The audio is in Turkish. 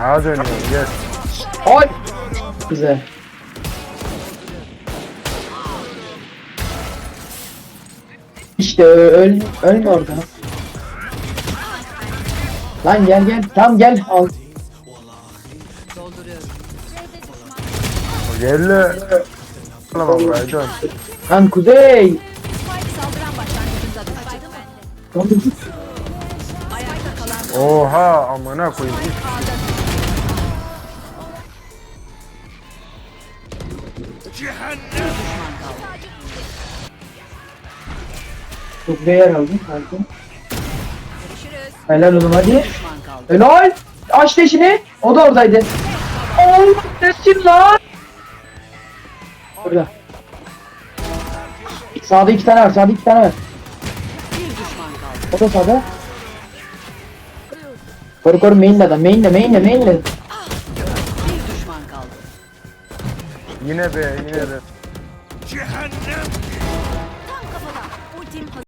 Ağa dönüyor gel. Ay. Güzel. İşte öl, ölme orada. Lan gel gel. Tamam gel al. Gel. Tamam dön. Lan kuzey. Oha amına koyayım. Çok değer aldım görüşürüz. Helal oğlum hadi. Helal. Aç leşini. O da oradaydı. Oğlum nesin lan? Burada. Sağda iki tane var. Sağda iki tane var. O da sağda. Koru koru mainle adam. Mainle mainle mainle. Yine be yine be. Tam kafadan. Ultim hazır.